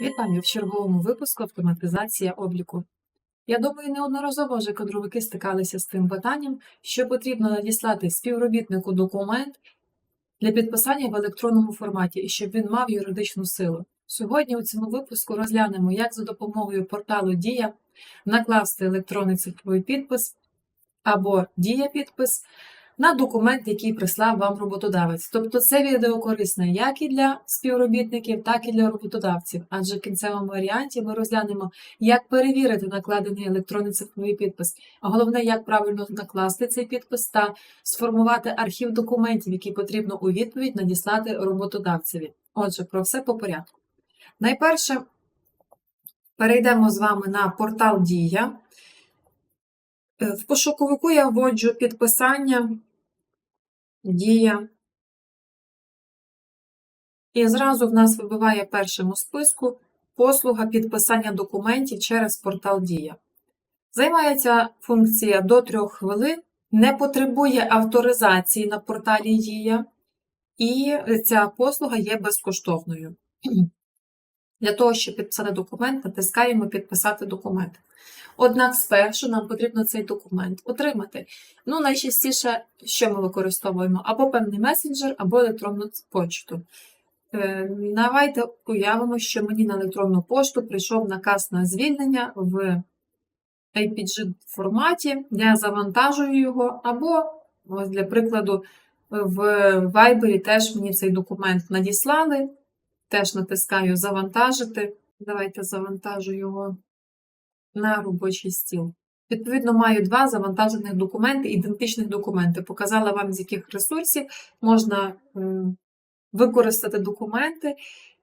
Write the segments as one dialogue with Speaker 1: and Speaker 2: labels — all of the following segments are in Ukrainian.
Speaker 1: Вітаю в черговому випуску автоматизація обліку. Я думаю, неодноразово вже кадровики стикалися з тим питанням, що потрібно надіслати співробітнику документ для підписання в електронному форматі і щоб він мав юридичну силу. Сьогодні у цьому випуску розглянемо, як за допомогою порталу Дія накласти електронний цифровий підпис або Дія підпис на документ, який прислав вам роботодавець. Тобто це відео корисне як і для співробітників, так і для роботодавців. Адже в кінцевому варіанті ми розглянемо, як перевірити накладений електронний цифровий підпис, а головне, як правильно накласти цей підпис та сформувати архів документів, які потрібно у відповідь надіслати роботодавцеві. Отже, про все по порядку. Найперше, перейдемо з вами на портал Дія. Е, В пошуковику я вводжу підписання, дія. І зразу в нас вибиває першому списку послуга підписання документів через портал Дія. Займається функція до 3 хвилин, не потребує авторизації на порталі Дія, і ця послуга є безкоштовною. Для того, щоб підписати документ, натискаємо Підписати документ. Однак спершу нам потрібно цей документ отримати. Ну, найчастіше, що ми використовуємо? Або певний месенджер, або електронну почту. Е, Давайте уявимо, що мені на електронну пошту прийшов наказ на звільнення в APG форматі. Я завантажую його, або, ось для прикладу, в Viber теж мені цей документ надіслали. Теж натискаю Завантажити. Давайте завантажу його на робочий стіл. Відповідно, маю два завантажених документи, ідентичних документи. Показала вам, з яких ресурсів можна використати документи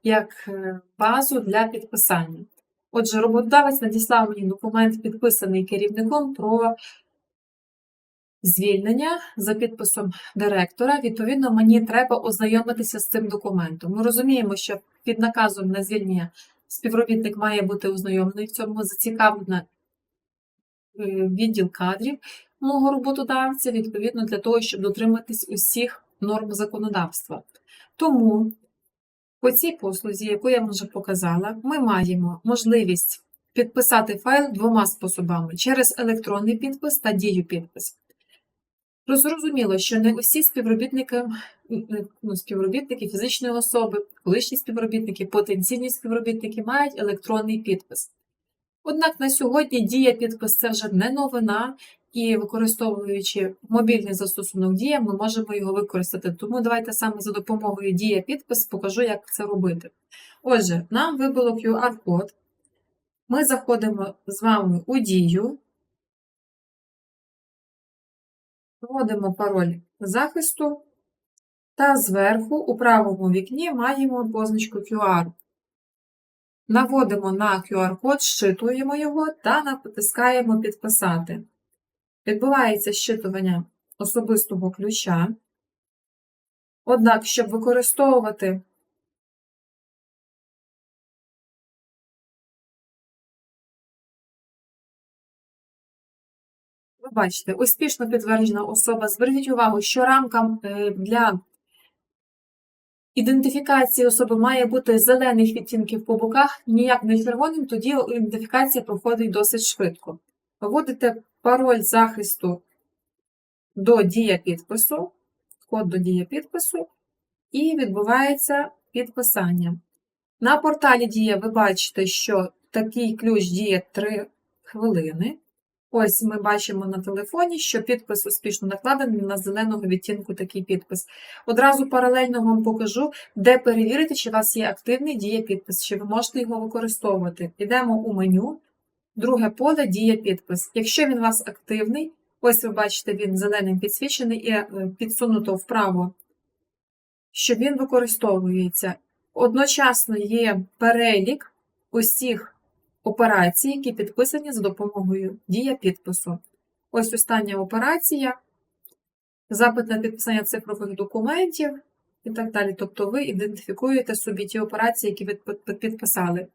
Speaker 1: як е, базу для підписання. Отже, роботодавець надіслав мені документ, підписаний керівником про звільнення за підписом директора. Відповідно, мені треба ознайомитися з цим документом. Ми розуміємо, що під наказом на звільнення співробітник має бути ознайомлений в цьому зацікавлена е, відділ кадрів мого роботодавця, відповідно, для того, щоб дотриматись усіх норм законодавства. Тому по цій послузі, яку я вам вже показала, ми маємо можливість підписати файл двома способами: через електронний підпис та дію підпис. Зрозуміло, що не усі співробітники, ну, співробітники фізичної особи, колишні співробітники, потенційні співробітники мають електронний підпис. Однак на сьогодні дія підпис це вже не новина, і використовуючи мобільний застосунок Дія, ми можемо його використати. Тому давайте саме за допомогою Дія підпис покажу, як це робити. Отже, нам вибило QR-код. Ми заходимо з вами у дію. Вводимо пароль захисту, та зверху у правому вікні маємо позначку QR. Наводимо на QR-код, щитуємо його та натискаємо Підписати. Відбувається щитування особистого ключа. Однак, щоб використовувати бачите, успішно підтверджена особа. Зверніть увагу, що рамка е, для ідентифікації особи має бути зелених відтінків по боках, ніяк не червоним, тоді ідентифікація проходить досить швидко. Вводите пароль захисту до дія підпису, код до дія підпису, і відбувається підписання. На порталі Дія ви бачите, що такий ключ діє 3 хвилини. Ось ми бачимо на телефоні, що підпис успішно накладений на зеленого відтінку такий підпис. Одразу паралельно вам покажу, де перевірити, чи у вас є активний дія підпис, чи ви можете його використовувати. Йдемо у меню, друге поле дія підпис. Якщо він у вас активний, ось ви бачите, він зеленим підсвічений і е, підсунуто вправо, що він використовується. Одночасно є перелік усіх операції, які підписані за допомогою дія підпису. Ось остання операція, запит на підписання цифрових документів і так далі. Тобто ви ідентифікуєте собі ті операції, які ви підписали.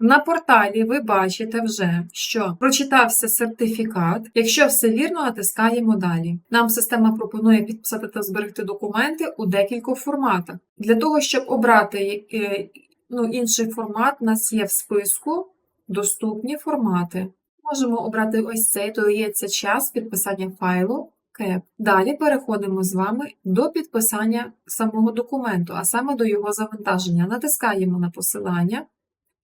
Speaker 1: На порталі ви бачите вже, що прочитався сертифікат. Якщо все вірно, натискаємо далі. Нам система пропонує підписати та зберегти документи у декількох форматах. Для того, щоб обрати е, ну, інший формат, у нас є в списку доступні формати. Можемо обрати ось цей, додається час підписання файлу. КЕП. Далі переходимо з вами до підписання самого документу, а саме до його завантаження. Натискаємо на посилання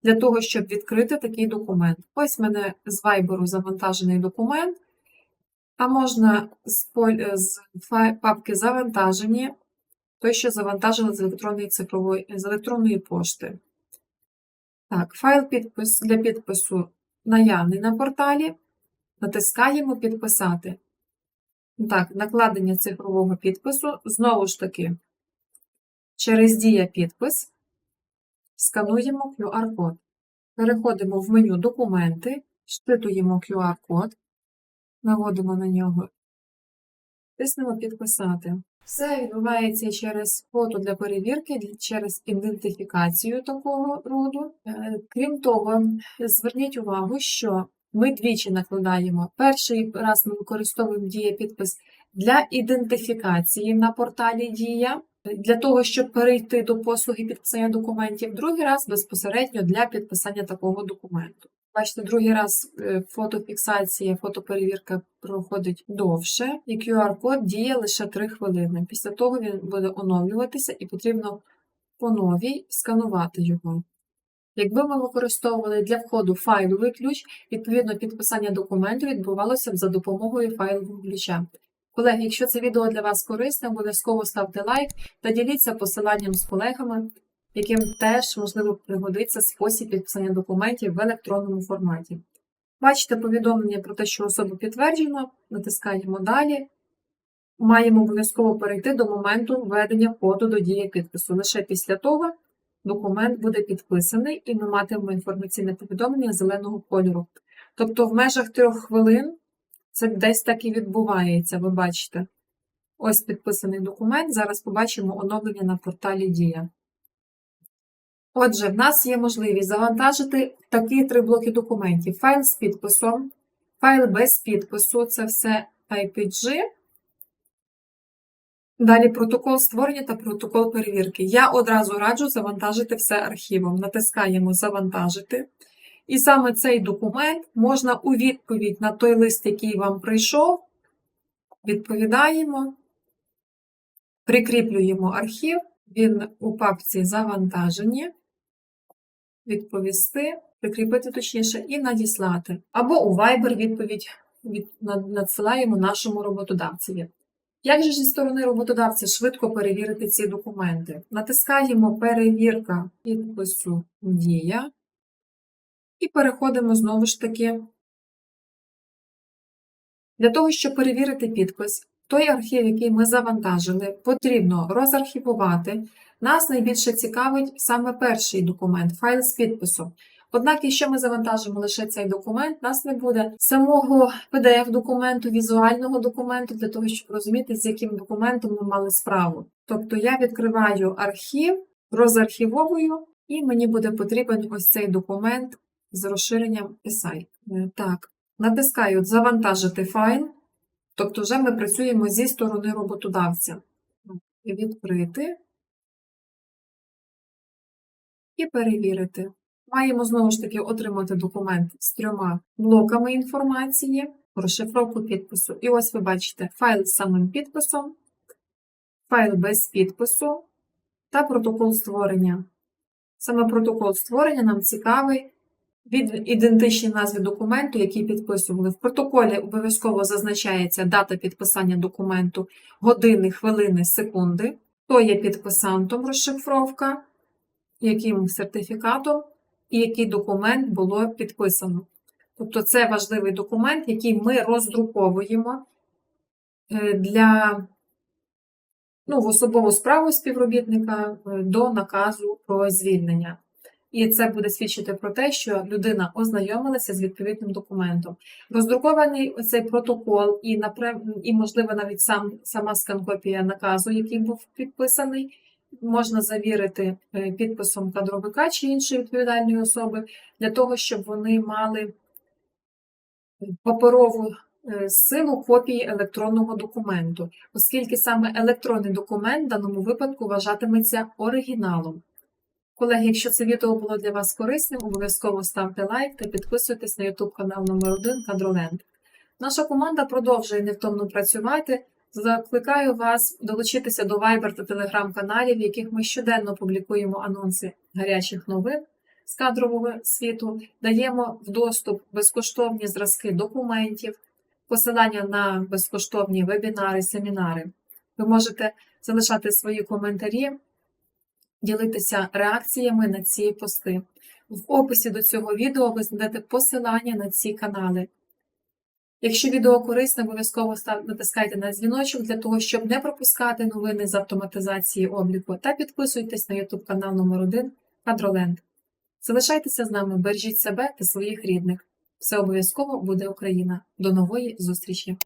Speaker 1: для того, щоб відкрити такий документ. Ось в мене з Viber завантажений документ, а можна з, папки завантажені, той, що завантажили з електронної цифрової з електронної пошти. Так, файл підпис для підпису наявний на порталі. Натискаємо Підписати. Так, накладення цифрового підпису. Знову ж таки, через Дія підпис скануємо QR-код. Переходимо в меню Документи, щитуємо QR-код, наводимо на нього, тиснемо Підписати. Все відбувається через фото для перевірки, через ідентифікацію такого роду. Е, Крім того, зверніть увагу, що ми двічі накладаємо. Перший раз ми використовуємо Дія підпис для ідентифікації на порталі Дія, для того, щоб перейти до послуги підписання документів. Другий раз безпосередньо для підписання такого документу. Бачите, другий раз е, фотофіксація, фотоперевірка проходить довше, і QR-код діє лише 3 хвилини. Після того він буде оновлюватися і потрібно по новій сканувати його. Якби ми використовували для входу файловий ключ, відповідно підписання документу відбувалося б за допомогою файлового ключа. Колеги, якщо це відео для вас корисне, обов'язково ставте лайк та діліться посиланням з колегами, яким теж можливо пригодиться спосіб підписання документів в електронному форматі. Бачите повідомлення про те, що особа підтверджено, натискаємо далі. Маємо обов'язково перейти до моменту введення коду до дії підпису. Лише після того документ буде підписаний і ми матимемо інформаційне повідомлення зеленого кольору. Тобто в межах трьох хвилин це десь так і відбувається, ви бачите. Ось підписаний документ. Зараз побачимо оновлення на порталі Дія. Отже, в нас є можливість завантажити такі три блоки документів: файл з підписом, файл без підпису це все IPG. Далі протокол створення та протокол перевірки. Я одразу раджу завантажити все архівом. Натискаємо Завантажити. І саме цей документ можна у відповідь на той лист, який вам прийшов, відповідаємо, прикріплюємо архів, він у папці Завантажені, відповісти, прикріпити точніше, і надіслати. Або у Viber відповідь надсилаємо нашому роботодавцеві. Як же зі сторони роботодавця швидко перевірити ці документи? Натискаємо Перевірка підпису Дія. І переходимо знову ж таки. Для того, щоб перевірити підпис, той архів, який ми завантажили, потрібно розархівувати. Нас найбільше цікавить саме перший документ, файл з підписом. Однак, якщо ми завантажимо лише цей документ, нас не буде самого PDF-документу, візуального документу, для того, щоб розуміти, з яким документом ми мали справу. Тобто я відкриваю архів, розархівовую, і мені буде потрібен ось цей документ з розширенням ESI. Так, натискаю Завантажити файл. Тобто, вже ми працюємо зі сторони роботодавця. Відкрити і перевірити. Маємо знову ж таки отримати документ з трьома блоками інформації, розшифровку підпису. І ось ви бачите файл з самим підписом, файл без підпису та протокол створення. Саме протокол створення нам цікавий від ідентичній назві документу, який підписували. В протоколі обов'язково зазначається дата підписання документу, години, хвилини, секунди, хто є підписантом розшифровка, яким сертифікатом і який документ було підписано. Тобто це важливий документ, який ми роздруковуємо е, для ну, в особову справу співробітника е, до наказу про звільнення. І це буде свідчити про те, що людина ознайомилася з відповідним документом. Роздрукований цей протокол, і, і можливо, навіть сам, сама скан-копія наказу, який був підписаний, можна завірити е, підписом кадровика чи іншої відповідальної особи для того, щоб вони мали паперову е, силу копії електронного документу, оскільки саме електронний документ в даному випадку вважатиметься оригіналом. Колеги, якщо це відео було для вас корисним, обов'язково ставте лайк та підписуйтесь на YouTube канал номер 1 Кадроленд. Наша команда продовжує невтомно працювати. Закликаю вас долучитися до Viber та Telegram каналів, в яких ми щоденно публікуємо анонси гарячих новин з кадрового світу, даємо в доступ безкоштовні зразки документів, посилання на безкоштовні вебінари, семінари. Ви можете залишати свої коментарі, ділитися реакціями на ці пости. В описі до цього відео ви знайдете посилання на ці канали. Якщо відео корисне, обов'язково натискайте на дзвіночок для того, щоб не пропускати новини з автоматизації обліку, та підписуйтесь на YouTube канал номер 1 Кадроленд. Залишайтеся з нами, бережіть себе та своїх рідних. Все обов'язково буде Україна. До нової зустрічі!